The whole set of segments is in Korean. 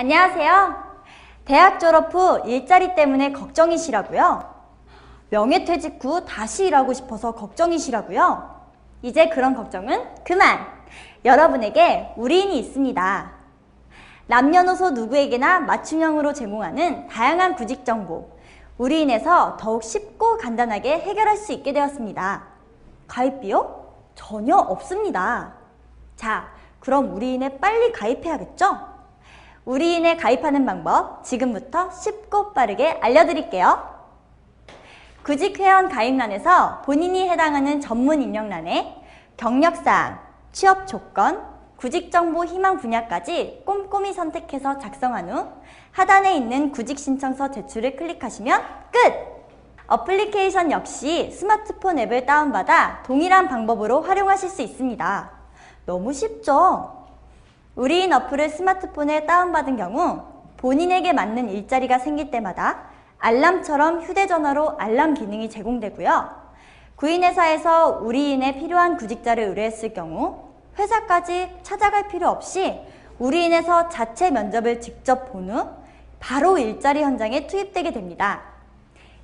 안녕하세요. 대학 졸업 후 일자리 때문에 걱정이시라고요? 명예퇴직 후 다시 일하고 싶어서 걱정이시라고요? 이제 그런 걱정은 그만! 여러분에게 우리인이 있습니다. 남녀노소 누구에게나 맞춤형으로 제공하는 다양한 구직 정보, 우리인에서 더욱 쉽고 간단하게 해결할 수 있게 되었습니다. 가입비요? 전혀 없습니다. 자, 그럼 우리인에 빨리 가입해야겠죠? 우리인에 가입하는 방법 지금부터 쉽고 빠르게 알려드릴게요. 구직회원 가입란에서 본인이 해당하는 전문 인력란에 경력사항, 취업 조건, 구직정보 희망 분야까지 꼼꼼히 선택해서 작성한 후 하단에 있는 구직 신청서 제출을 클릭하시면 끝! 어플리케이션 역시 스마트폰 앱을 다운받아 동일한 방법으로 활용하실 수 있습니다. 너무 쉽죠? 우리인 어플을 스마트폰에 다운받은 경우 본인에게 맞는 일자리가 생길 때마다 알람처럼 휴대전화로 알람 기능이 제공되고요. 구인회사에서 우리인에 필요한 구직자를 의뢰했을 경우 회사까지 찾아갈 필요 없이 우리인에서 자체 면접을 직접 본 후 바로 일자리 현장에 투입되게 됩니다.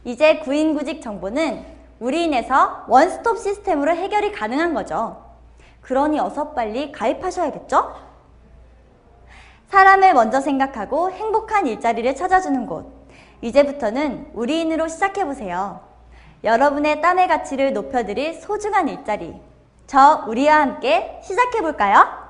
이제 구인 구직 정보는 우리인에서 원스톱 시스템으로 해결이 가능한 거죠. 그러니 어서 빨리 가입하셔야겠죠? 사람을 먼저 생각하고 행복한 일자리를 찾아주는 곳. 이제부터는 우리인으로 시작해보세요. 여러분의 땀의 가치를 높여드릴 소중한 일자리. 저 우리와 함께 시작해볼까요?